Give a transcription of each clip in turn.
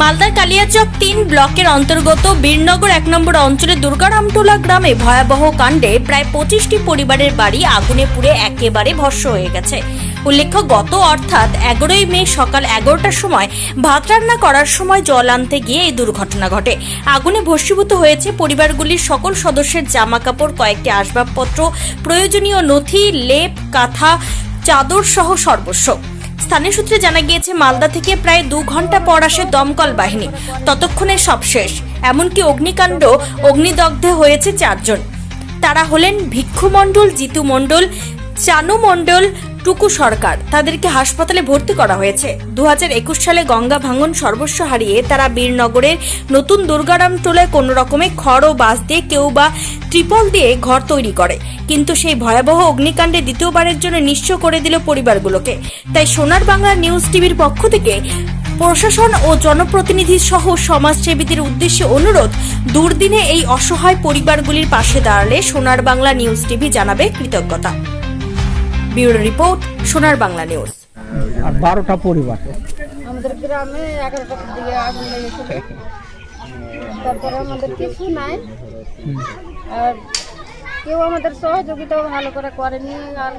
মালদার কালিয়াচক তিন ব্লকের অন্তর্গত বীরনগর এক নম্বর অঞ্চলের দুর্গারামটোলা গ্রামে ভয়াবহ কাণ্ডে প্রায় পঁচিশটি পরিবারের বাড়ি আগুনে পুড়ে একেবারে ভস্ম হয়ে গেছে। উল্লেখ্য, গত অর্থাৎ এগারোই মে সকাল এগারোটার সময় ভাত রান্না করার সময় জল আনতে গিয়ে এই দুর্ঘটনা ঘটে। আগুনে ভস্মীভূত হয়েছে পরিবারগুলির সকল সদস্যের জামা কাপড় কয়েকটি আসবাবপত্র, প্রয়োজনীয় নথি, লেপ, কাঁথা, চাদর সহ সর্বস্ব। স্থানীয় সূত্রে জানা গিয়েছে, মালদা থেকে প্রায় দু ঘণ্টা পর আসে দমকল বাহিনী। ততক্ষণে সব শেষ। এমনকি অগ্নিকাণ্ড, অগ্নিদগ্ধে হয়েছে চারজন। তারা হলেন ভিক্ষু মণ্ডল, জিতু মণ্ডল, চানু মণ্ডল টুকু সরকার। তাদেরকে হাসপাতালে ভর্তি করা হয়েছে। দু হাজার একুশ সালে গঙ্গা ভাঙন সর্বস্ব হারিয়ে তারা বীরনগরের নতুন দুর্গারাম টোলায় কোনো রকমে খড় ও বাঁশ দিয়ে কেউ বা ট্রিপল দিয়ে ঘর তৈরি করে। কিন্তু সেই ভয়াবহ অগ্নিকাণ্ডে দ্বিতীয়বারের জন্য নিঃস্ব করে দিল পরিবারগুলোকে। তাই সোনার বাংলা নিউজ টিভির পক্ষ থেকে প্রশাসন ও জনপ্রতিনিধি সহ সমাজসেবীদের উদ্দেশ্যে অনুরোধ, দুর্দিনে এই অসহায় পরিবারগুলির পাশে দাঁড়ালে সোনার বাংলা নিউজ টিভি জানাবে কৃতজ্ঞতা। ব্যুরো রিপোর্ট সোনার বাংলা নিউজ। আর বারোটা পরিবার। আমাদের গ্রামে এগারোটার দিকে আগুন লেগেছিল। তারপরে আমাদের কিছু নাই। আর কেউ আমাদের সহযোগিতাও ভালো করে করেনি। আর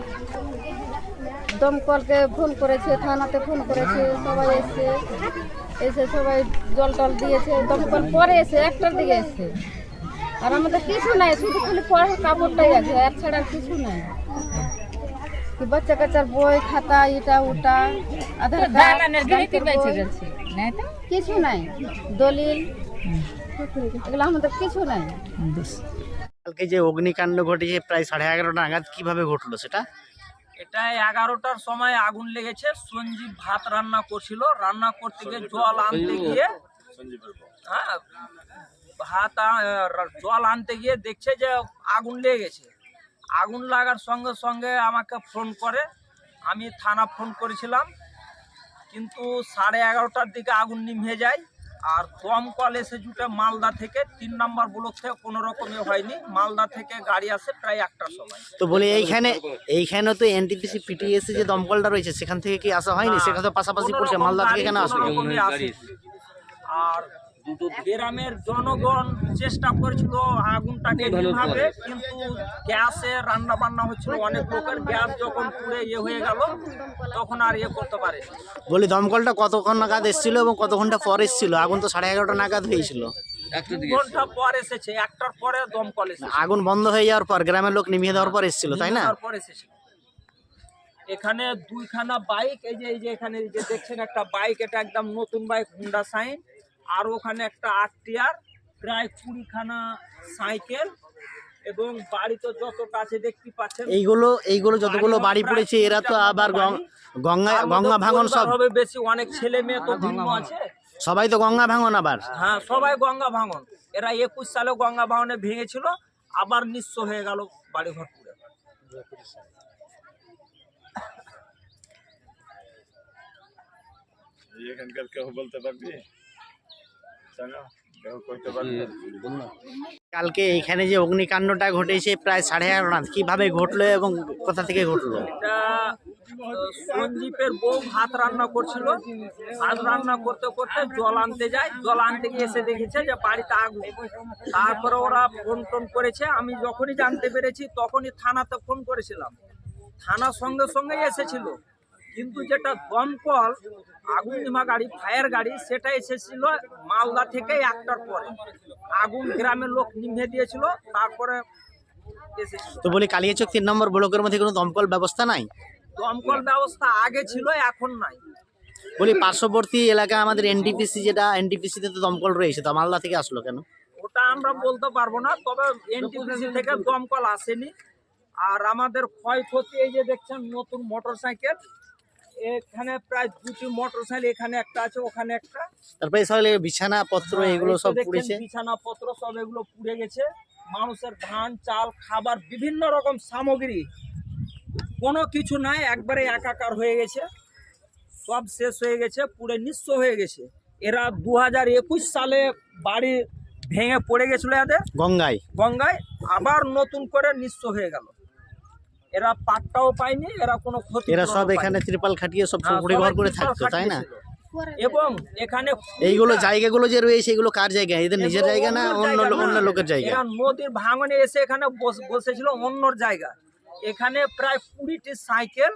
দমকলকে ফোন করেছে থানাতে ফোন করেছে সবাই এসে এসে সবাই জল টল দিয়েছে। দমকল পরে এসে একটার দিকে এসে আর আমাদের কিছু নাই শুধু খালি পড়ার কাপড়টাই আছে আর ছাড়া আর কিছু নাই। বাচ্চা কাচ্চার বই খাতা এটা ওটা আধার কার্ড কিছু নাই। দলিল। এগুলো আমাদের কিছু নাই। কালকে যে অগ্নিকাণ্ড ঘটেছে প্রায় সাড়ে এগারোটা নাগাদ কীভাবে ঘটলো সেটা? এটা এগারোটার সময় আগুন লেগেছে সঞ্জীব ভাত রান্না করছিল। রান্না করতে গিয়ে জল আনতে গিয়ে হ্যাঁ ভাত জল আনতে গিয়ে দেখছে যে আগুন লেগে গেছে। আগুন লাগার সঙ্গে সঙ্গে আমাকে ফোন করে। আমি থানা ফোন করেছিলাম কিন্তু সাড়ে এগারোটার দিকে আগুন নিভে যায়। আর দমকল এসে জুটে মালদা থেকে তিন নম্বর ব্লক থেকে কোনো রকমই হয়নি। মালদা থেকে গাড়ি আসে প্রায় একটার সময়। তো বলি এইখানে এইখানে তো এনটিপিসি পিটিএসসি যে দমকলটা রয়েছে সেখান থেকে কি আসা হয়নি? সেখানে তো পাশাপাশি পড়ছে মালদা থেকে কেন কোনো আসলো আর গ্রামের জনগণ চেষ্টা করেছিল আগুনটাকে নিভাবে কিন্তু গ্যাসে রান্না বান্না হচ্ছিল অনেক লোকের গ্যাস যখন পুড়ে ইয়ে হয়ে গেল তখন আর ইয়ে করতে পারে বলি দমকলটা কতক্ষণ নাগাদ এসেছিল এবং কত ঘণ্টা পর এসেছিল? আগুন তো সাড়ে এগারোটা নাগাদ হয়েছিল। ঘণ্টা পর এসেছে একটার পরে দমকল এসেছে। আগুন বন্ধ হয়ে যাওয়ার পর গ্রামের লোক নিভিয়ে দেওয়ার পর এসেছিল তাই না? তারপর এসেছে এখানে দুইখানা বাইক এই যে এই যে এখানে এই যে দেখছেন একটা বাইক এটা একদম নতুন বাইক হুন্ডা সাইন আর ওখানে একটা আট টিয়ার প্রায় কুড়িখানা সাইকেল এবং বাড়ি তো যত কাছে দেখতে পাচ্ছেন। এইগুলো এইগুলো যতগুলো বাড়ি পড়েছে এরা তো আবার গং- গঙ্গা গঙ্গা ভাঙন সব। হবে বেশি অনেক ছেলে মেয়ে তো ভিন্ন আছে। সবাই তো গঙ্গা ভাঙন আবার। হ্যাঁ সবাই গঙ্গা ভাঙন। এরা একুশ সালে গঙ্গা ভাঙনে ভেঙেছিল আবার নিঃস্ব হয়ে গেল বাড়ি ঘর এখানকার কেউ বলতে পারবি জানো কেউ করতে পারবি কালকে এখানে যে অগ্নিকাণ্ডটা ঘটেছে প্রায় সাড়ে এগারোটা কীভাবে ঘটলো এবং কোথা থেকে ঘটলো? এটা সঞ্জীবের বউ ভাত রান্না করছিল। ভাত রান্না করতে করতে জল আনতে যায়। জল আনতে গিয়ে এসে দেখেছে যে বাড়িতে আগুন। তারপরে ওরা ফোন টোন করেছে। আমি যখনই জানতে পেরেছি তখনই থানাতে ফোন করেছিলাম। থানা সঙ্গে সঙ্গে এসেছিল। কিন্তু যেটা দমকল আগুন নিমা গাড়ি ফায়ার গাড়ি সেটা এসেছিল মালদা থেকে একটার পরে। আগুন গ্রামের লোক নিভে দিয়েছিল তারপরে তো বলি কালিয়াচক তিন নম্বর ব্লকের মধ্যে কোনো দমকল ব্যবস্থা নাই? দমকল ব্যবস্থা আগে ছিল এখন নাই। বলি পার্শ্ববর্তী এলাকা আমাদের এনটিপিসি যেটা এনটিপিসি তে তো দমকল রয়েছে তো মালদা থেকে আসলো কেন? ওটা আমরা বলতে পারব না তবে এনটিপিসি থেকে দমকল আসেনি। আর আমাদের ক্ষয়ক্ষতি এই যে দেখছেন নতুন মোটর সাইকেল এখানে প্রায় দুটি মোটর সাইকেল এখানে একটা আছে ওখানে একটা। তারপরে সকালে বিছানা পত্র এগুলো সব পুড়েছে। বিছানাপত্র সব এগুলো পুড়ে গেছে। মানুষের ধান চাল খাবার বিভিন্ন রকম সামগ্রী। কোনো কিছু নাই একবারে একাকার হয়ে গেছে। সব শেষ হয়ে গেছে পুরো নিঃস্ব হয়ে গেছে। এরা দু হাজার একুশ সালে বাড়ি ভেঙে পড়ে গেছিল এদের। গঙ্গায়। গঙ্গায় আবার নতুন করে নিঃস্ব হয়ে গেল। এরা পাটটাও পায়নি এরা কোনো ক্ষতি এরা সব এখানে ত্রিপাল খাটিয়ে সব হ্যাঁ, ঘর করে থাকতো তাই না? এবং এখানে এইগুলো জায়গাগুলো যে রয়েছে এগুলো কার জায়গা? এদের নিজের জায়গা না অন্য অন্য লোকের জায়গা? নদীর ভাঙনে এসে এখানে বস- বসেছিল অন্যর জায়গা। এখানে প্রায় কুড়িটি সাইকেল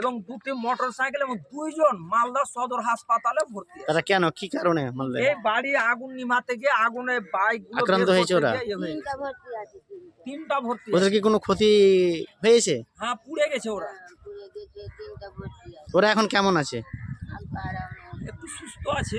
এবং দুটি মোটর সাইকেল এবং দুইজন মালদা সদর হাসপাতালে ভর্তি। তারা কেন? কি কারণে এই বাড়ি আগুন নিমাতে গিয়ে আগুনে বাইক আক্রান্ত হয়েছে ওরা? তিনটা ভর্তি ওদের কি কোনো ক্ষতি হয়েছে? হ্যাঁ পুড়ে গেছে ওরা। ওরা এখন কেমন আছে? একটু সুস্থ আছে।